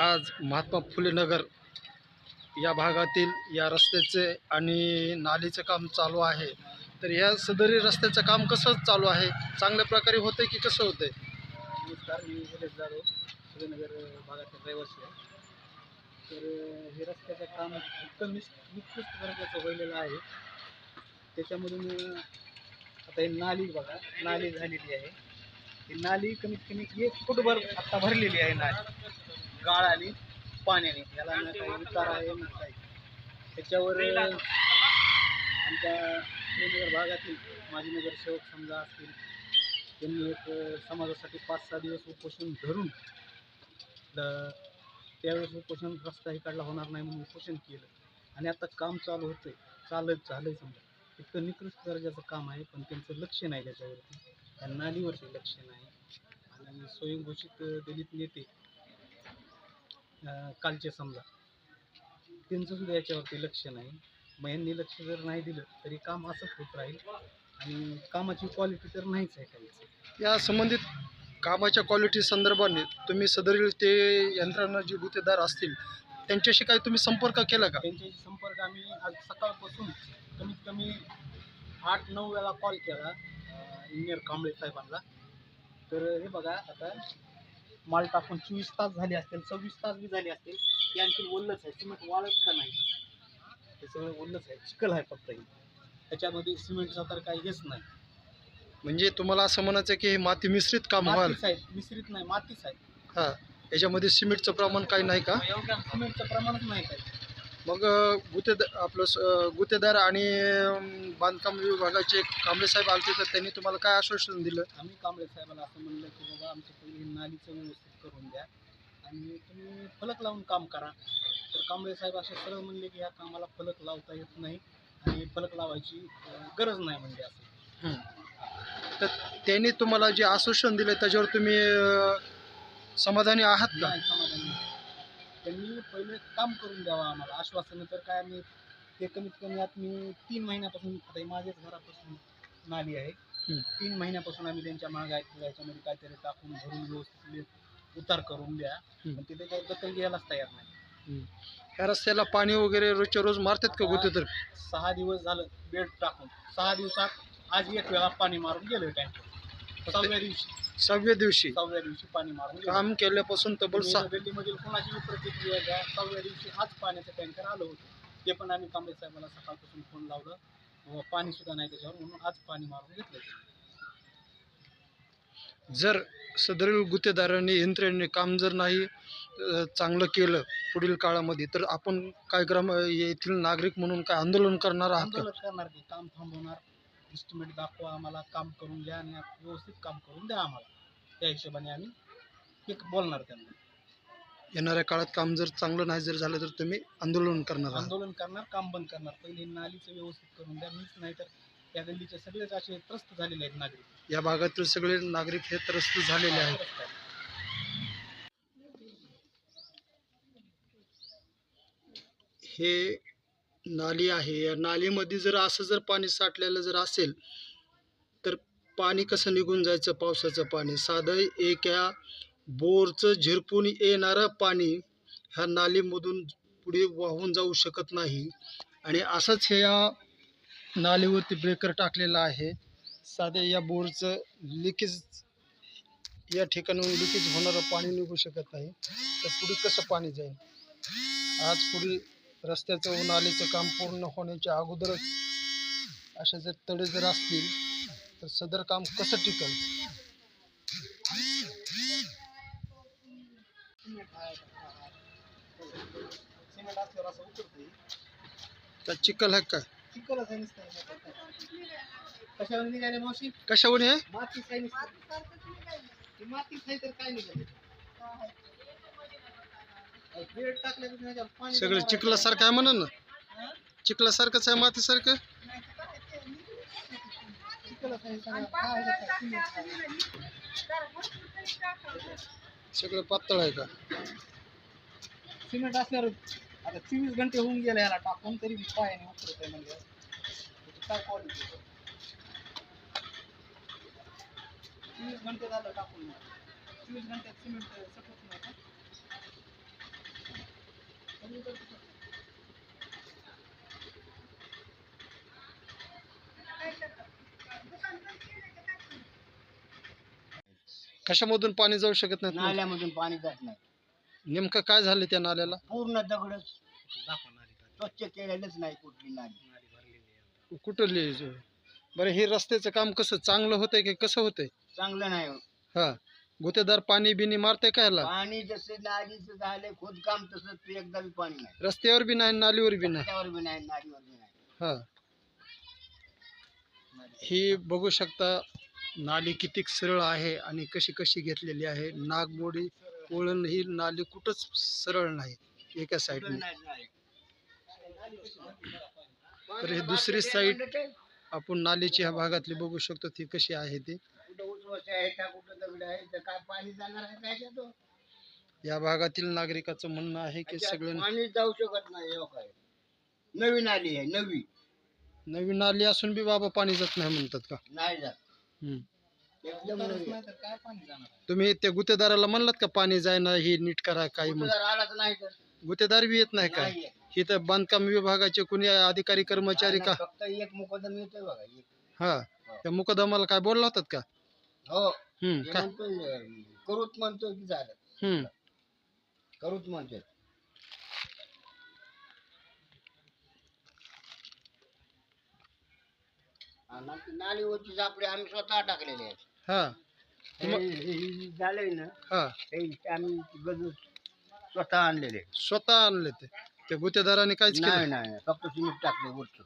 आज महात्मा फुले नगर या भागातील या रस्त्याचे आणि नालीचं काम चालू आहे. तर या सदरी रस्त्याचं काम कसं चालू आहे? चांगल्या प्रकारे होतं की कसं होते नमस्कार मी निलेश जाधव भागातील रहिवासी आहे तर हे रस्त्याचं काम उत्तम निस निकृष्ट दर्जाचं व्हायलेलं आहे. त्याच्यामधून आता हे नाली बघा नाली झालेली आहे. ही नाली कमीत कमी एक फुटभर आत्ता भरलेली आहे नाली. गाळ आणि पाण्याने. याला ना काही उतार आहे ना काही त्याच्यावर आमच्या श्रीनगर भागातील माजी नगरसेवक समजा असतील त्यांनी एक समाजासाठी पाच सहा दिवस उपोषण धरून त्यावेळेस उपोषण रस्ताही काढला होणार नाही म्हणून उपोषण केलं. आणि आता काम चालू होतंय. चालत झालंय समजा. इतकं निकृष्ट दर्जाचं काम आहे पण त्यांचं लक्ष नाही त्याच्यावरती. त्यांना नालीवरती लक्ष नाही. आणि स्वयंघोषित दलित नेते कालचे समजा. त्यांचं सुद्धा याच्यावरती लक्ष नाही. मग यांनी लक्ष जर नाही दिलं तरी काम असंच होत राहील. आणि कामाची क्वालिटी तर नाहीच आहे काहीच. या संबंधित कामाच्या क्वालिटी संदर्भाने तुम्ही सदरील ते यंत्रणा जे गुत्तेदार असतील त्यांच्याशी काही तुम्ही संपर्क केला का? त्यांच्याशी संपर्क आम्ही आज सकाळपासून कमीत कमी आठ नऊ वेळा कॉल केला इंजिनियर कांबळे साहेबांना. तर हे बघा आता माल टाकून चोवीस तास झाले असतील सव्वीस तास बी झाले असतील ते आणखी ओलच आहे सिमेंट वाळत का नाही? हे सगळं ओलच आहे चिखल आहे फक्त हे. त्याच्यामध्ये सिमेंटचा तर काही हेच नाही. म्हणजे तुम्हाला असं म्हणायचं आहे की हे माती मिश्रित काम व्हाल? मातीच आहे मिश्रित नाही मातीच आहे. हां याच्यामध्ये सिमेंटचं प्रमाण काही नाही का? एवढ्या सिमेंटचं प्रमाणच नाही काही. मग अ, गुत्तेदार आपलं स- अ, गुत्तेदार आणि बांधकाम विभागाचे कांबळे साहेब आलते तर त्यांनी तुम्हाला काय आश्वासन दिलं? आम्ही कांबळे साहेबाला असं म्हणलं की बाबा आमच्या पहिले नालीचं व्यवस्थित करून द्या आणि तुम्ही फलक लावून काम करा. तर कांबळे साहेब असे सरळ म्हणले की ह्या कामाला फलक लावता येत नाही आणि फलक लावायची गरज नाही म्हणजे असं. तर त्यांनी तुम्हाला जे आश्वासन दिलं त्याच्यावर तुम्ही समाधानी आहात का? पहिले काम करून द्यावं आम्हाला. आश्वासन तर काय आम्ही ते कमीत कमी आता मी तीन महिन्यापासून आता माझ्याच घरापासून नाली आहे. तीन महिन्यापासून आम्ही त्यांच्या मागे आहेत. याच्यामध्ये काहीतरी टाकून भरून व्यवस्थित उतार करून द्या. पण ते त्याच्यावर दखल घ्यायलाच तयार नाही. ह्या रस्त्याला पाणी वगैरे रोजच्या रोज मारतात का गुत्तेदार सहा दिवस झालं बेड टाकून. सहा दिवसात आज एक वेळा पाणी मारून गेलो टँकर सहाव्या दिवशी. सहाव्या दिवशी. सहाव्या दिवशी पाणी मारून. काम केल्यापासून तब्बल सहा कोणाची प्रतिक्रिया घ्या. सहाव्या दिवशी आज पाण्याचं टँकर आलं होतं. ते पण आम्ही कांबळे साहेबांना सकाळपासून फोन लावलं. पाणी सुद्धा नाही त्याच्यावर. म्हणून आज पाणी मारून घेतलं. जर सदरील गुत्तेदारांनी यंत्रणेने काम जर नाही चांगलं केलं पुढील काळामध्ये तर आपण काय ग्राम येथील नागरिक म्हणून काय आंदोलन करणार आहात करणार काम थांबवणार. इस्टिमेट दाखवा आम्हाला काम करून द्या आणि व्यवस्थित काम करून द्या आम्हाला. त्या हिशोबाने आम्ही एक बोलणार त्यांना. येणाऱ्या काळात काम जर चांगलं नाही जर झालं तर तुम्ही आंदोलन करणार आहात. आंदोलन करणार काम बंद करणार. पहिले नालीचं व्यवस्थित करून द्या मीच नाही तर या गल्लीचे सगळेच असे त्रस्त झालेले आहेत नागरिक. या भागातील सगळे नागरिक हे त्रस्त झालेले आहेत. त्रस्त आहेत. हे नाली आहे. या नालीमध्ये जर असं जर पाणी साठलेलं जर असेल तर पाणी कसं निघून जायचं? पावसाचं पाणी. साधं एका बोरचं झिरपून येणारं पाणी ह्या नालीमधून पुढे वाहून जाऊ शकत नाही. आणि असंच हे या नालीवरती ब्रेकर टाकलेलं आहे. साधं या बोरचं लिकेज या ठिकाणी लिकेज होणारं पाणी निघू शकत नाही. तर पुढे कसं पाणी जाईल? आज पुढे रस्त्याचं व नालीचं काम पूर्ण होण्याच्या अगोदरच असे जर तडे जर असतील तर सदर काम कसं टिकल? सिमेंट चिखल आहे का? कशावर निघाले मावशी? कशावर आहे? मातीच आहे नुसतं. ती तर काय निघाली? जमा चिखलासारखं आहे म्हणा ना. चिखलासारखंच आहे मातीसारखं सगळं. पातळ आहे का? सिमेंट असल्यावर आता घंटे टाकून तरी घंटे टाकून. कशामधून पाणी जाऊ शकत नाही नाल्यामधून पाणी जात नाही. नेमकं काय झालं त्या नाल्याला? पूर्ण दगडच. स्वच्छ केलेलंच नाही कुठली नाली. कुठं लिहायचं बरं हे रस्त्याचं काम कसं? चांगलं होतंय की कसं होतंय? चांगलं नाही होत. हा. गुतेदार पाणी बिनी मारते काय ह्याला? पाणी जसं नालीचं झालंय खोदकाम तसं ते एकदा बी पाणी नाही. रस्त्यावर बी नाही नालीवर बी नाही. त्यावर बी नाही नालीवर बी नाही. हा. ही बघू शकता नाली किती सरळ आहे आणि कशी कशी घेतलेली आहे. नागमोडी वळण ही नाली कुठंच सरळ नाही एका साईडने. तर ही दुसरी साईड आपण नालीची ह्या भागातली बघू शकतो ती कशी आहे ती. कुठं उचवायचं आहे का कुठं दगड आहे तर काय पाणी जाणार आहे काय त्याचं? या भागातील नागरिकाचं म्हणणं आहे की त्याच्यात सगळं पाणी जाऊ शकत नाही हो काय? नवी नाली आहे नवी. नवीन नाली असून बी बाबा पाणी जात नाही म्हणतात का? नाही जात. हम्म. एकदम नवी आहे. काय पाणी जाणार तुम्ही त्या गुत्तेदाराला म्हणलात का पाणी जायना ही नीट करा काही कुठं म्हणून? जर आलाच नाही तर. गुत्तेदार बी येत नाही काय नाही आहे. इथं बांधकाम विभागाचे कोणी अधिकारी कर्मचारी का? फक्त एक मुकदम येतोय बघा एक. हा. त्या मुकदमाला काय बोलला होतात का? हो. हम्म हे काय म्हणतोय अं, करूच म्हणतोय की झालं. हम्म. करूच म्हणतोय. आणि नालीवरची झापडे आम्ही स्वतः टाकलेले आहेत हा. हे- हे झालंय ना हा. हे आम्ही गजू स्वतः आणलेले स्वतः आणले ते. त्या गुत्तेदाराने काहीच नाही केलं नाही फक्त सिमेंट टाकले वरचं.